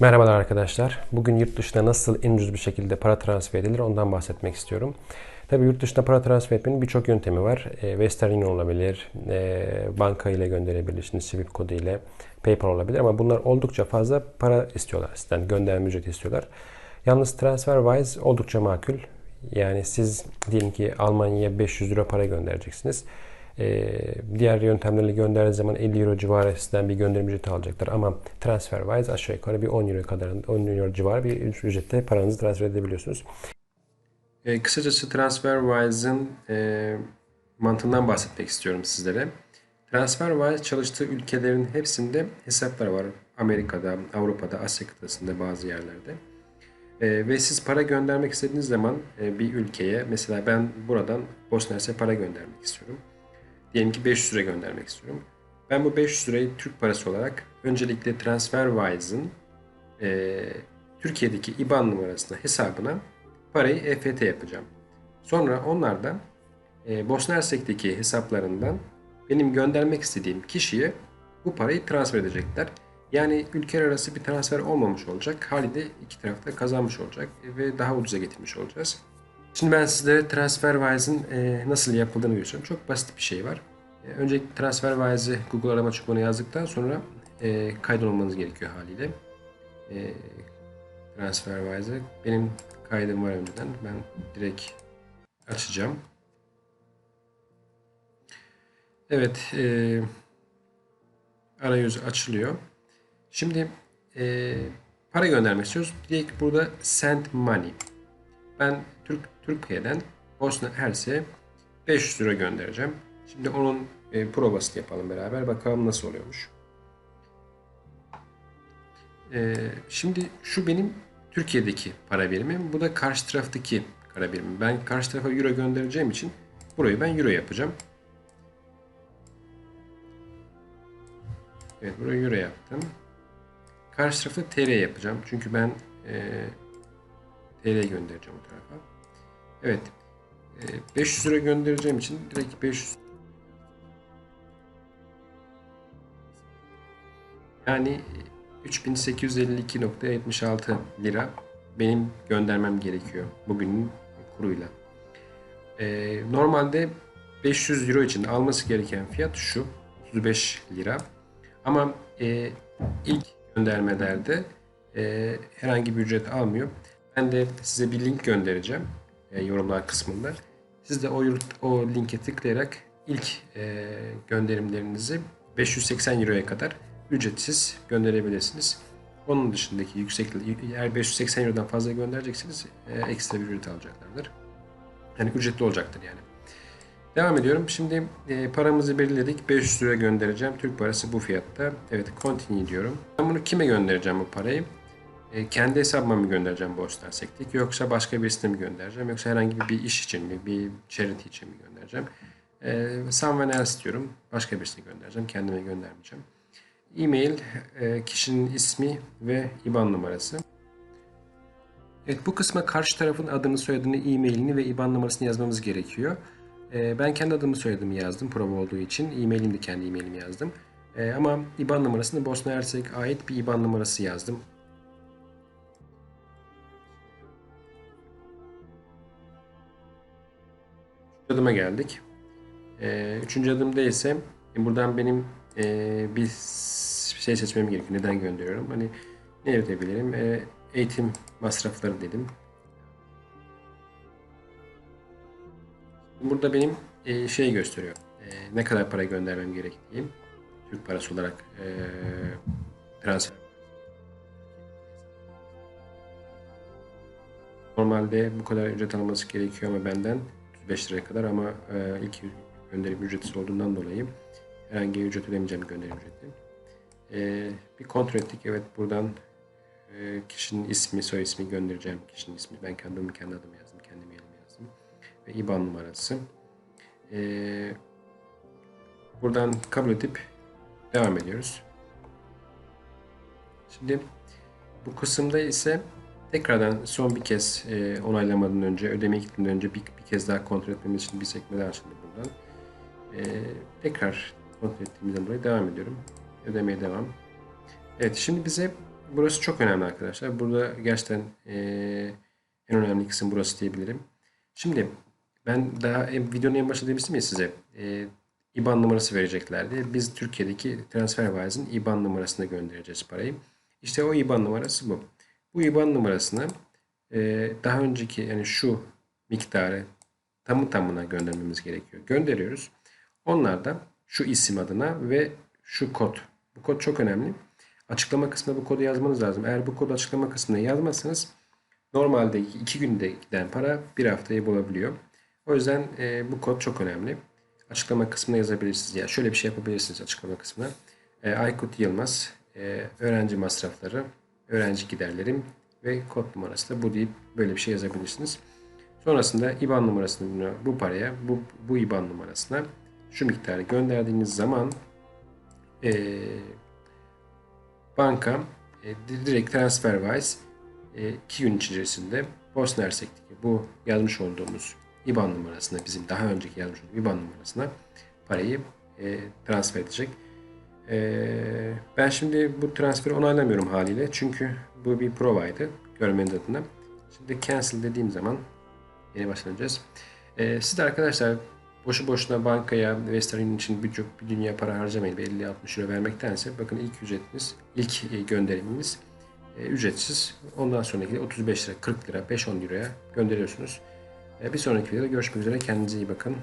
Merhabalar arkadaşlar. Bugün yurt dışına nasıl en ucuz bir şekilde para transfer edilir ondan bahsetmek istiyorum. Tabii yurt dışına para transfer etmenin birçok yöntemi var. E, Western Union olabilir, e, banka ile gönderebilirsiniz, Swift kodu ile, PayPal olabilir ama bunlar oldukça fazla para istiyorlar sizden, gönderme ücreti istiyorlar. Yalnız TransferWise oldukça makul. Yani siz diyelim ki Almanya'ya 500 euro para göndereceksiniz. Ee, diğer yöntemlerle gönderdiği zaman 50 euro civarı sizden bir gönderim ücreti alacaklar. Ama TransferWise aşağı yukarı bir 10 euro kadar 10 euro civarı bir ücrette paranızı transfer edebiliyorsunuz. E, kısacası TransferWise'ın e, mantığından bahsetmek istiyorum sizlere. TransferWise çalıştığı ülkelerin hepsinde hesaplar var. Amerika'da, Avrupa'da, Asya kıtasında bazı yerlerde. E, ve siz para göndermek istediğiniz zaman e, bir ülkeye, mesela ben buradan Bosna Hersek para göndermek istiyorum. Diyelim ki 500 lira göndermek istiyorum. Ben bu 500 lirayı Türk parası olarak öncelikle TransferWise'ın e, Türkiye'deki IBAN numarasına, hesabına parayı EFT yapacağım. Sonra onlar da e, Bosna Hersek'teki hesaplarından benim göndermek istediğim kişiye bu parayı transfer edecekler. Yani ülkeler arası bir transfer olmamış olacak. Haliyle iki tarafta kazanmış olacak ve daha ucuza getirmiş olacağız. Şimdi ben sizlere TransferWise'ın e, nasıl yapıldığını göstereyim. Çok basit bir şey var. E, öncelikle TransferWise'ı Google arama çubuğuna yazdıktan sonra e, kaydolmanız gerekiyor haliyle. E, TransferWise'ı benim kaydım var önceden. Ben direkt açacağım. Evet, e, arayüz açılıyor. Şimdi e, para göndermek istiyoruz. Direkt burada send money. Ben Türk Türkiye'den Bosna Hersek'e 500 lira göndereceğim. Şimdi onun e, provasını yapalım beraber. Bakalım nasıl oluyormuş. E, şimdi şu benim Türkiye'deki para birimim. Bu da karşı taraftaki para birimim. Ben karşı tarafa euro göndereceğim için burayı ben euro yapacağım. Evet burayı euro yaptım. Karşı tarafı TL yapacağım. Çünkü ben e, TL göndereceğim o tarafa. Evet. E, 500 lira göndereceğim için direkt 500 yani 3852.76 lira benim göndermem gerekiyor bugünün kuruyla. Ee, normalde 500 euro için alması gereken fiyat şu 35 lira. Ama e, ilk göndermelerde e, herhangi bir ücret almıyor. Ben de size bir link göndereceğim e, yorumlar kısmında. Siz de o, o linke tıklayarak ilk e, gönderimlerinizi 580 euroya kadar ücretsiz gönderebilirsiniz. Onun dışındaki yüksek eğer 580 Euro'dan fazla göndereceksiniz e, ekstra bir ücret alacaklardır. Yani ücretli olacaktır yani. Devam ediyorum. Şimdi e, paramızı belirledik. 500 lira göndereceğim. Türk parası bu fiyatta. Evet continue diyorum. Ben bunu kime göndereceğim bu parayı? E, kendi hesabıma mı göndereceğim Boston Sektik yoksa başka birisine mi göndereceğim yoksa herhangi bir iş için mi bir charity için mi göndereceğim? E, someone else diyorum. Başka birisine göndereceğim. Kendime göndermeyeceğim. E-mail, e, kişinin ismi ve IBAN numarası. Evet bu kısma karşı tarafın adını, soyadını, e-mailini ve IBAN numarasını yazmamız gerekiyor. E, ben kendi adımı, soyadımı yazdım prova olduğu için. E-mailimi de kendi e-mailimi yazdım. E, ama IBAN numarasını Bosna Hersek ait bir IBAN numarası yazdım. Adıma geldik. E, üçüncü adımda ise buradan benim e, bir şey seçmem gerekiyor. Neden gönderiyorum? Hani ne edebilirim? E, eğitim masrafları dedim. Burada benim e, şey gösteriyor. E, ne kadar para göndermem gerektiği. Türk parası olarak e, transfer. Normalde bu kadar ücret alması gerekiyor ama benden 35 liraya kadar ama e, ilk gönderim ücretsiz olduğundan dolayı herhangi bir ücret ödemeyeceğim gönderim ücreti. Ee, bir kontrol ettik. Evet buradan e, kişinin ismi, soy ismi göndereceğim kişinin ismi. Ben kendimi kendi adımı yazdım, kendi mailimi yazdım. Ve IBAN numarası. Ee, buradan kabul edip devam ediyoruz. Şimdi bu kısımda ise tekrardan son bir kez e, onaylamadan önce, ödemeye gitmeden önce bir, bir kez daha kontrol etmemiz için bir sekme daha açıldı buradan. E, tekrar kontrol ettiğimizden dolayı devam ediyorum. Ödemeye devam. Evet şimdi bize burası çok önemli arkadaşlar. Burada gerçekten e, en önemli kısım burası diyebilirim. Şimdi ben daha en- videonun en başında demiştim ya size e, IBAN numarası verecekler diye. Biz Türkiye'deki TransferWise'in IBAN numarasına göndereceğiz parayı. İşte o IBAN numarası bu. Bu IBAN numarasını e, daha önceki yani şu miktarı tamı tamına göndermemiz gerekiyor. Gönderiyoruz. Onlar da şu isim adına ve şu kod. Bu kod çok önemli. Açıklama kısmına bu kodu yazmanız lazım. Eğer bu kodu açıklama kısmına yazmazsanız normalde iki günde giden para bir haftayı bulabiliyor. O yüzden e, bu kod çok önemli. Açıklama kısmına yazabilirsiniz. Ya şöyle bir şey yapabilirsiniz açıklama kısmına. E, Aykut Yılmaz, e, öğrenci masrafları, öğrenci giderlerim ve kod numarası da bu deyip böyle bir şey yazabilirsiniz. Sonrasında IBAN numarasını bu paraya, bu, bu IBAN numarasına şu miktarı gönderdiğiniz zaman e, banka e, di- direkt TransferWise e, iki gün içerisinde Bosna Hersek'teki bu yazmış olduğumuz IBAN numarasına bizim daha önceki yazmış olduğumuz IBAN numarasına parayı e, transfer edecek. E, ben şimdi bu transferi onaylamıyorum haliyle çünkü bu bir provaydı görmeniz adına. Şimdi cancel dediğim zaman yeni başlayacağız. E, siz de arkadaşlar boşu boşuna bankaya Western Union için birçok bir dünya para harcamayın. Bir 50-60 euro vermektense bakın ilk ücretiniz, ilk e, gönderiminiz e, ücretsiz. Ondan sonraki de 35 lira, 40 lira, 5-10 euroya gönderiyorsunuz. E, bir sonraki videoda görüşmek üzere. Kendinize iyi bakın.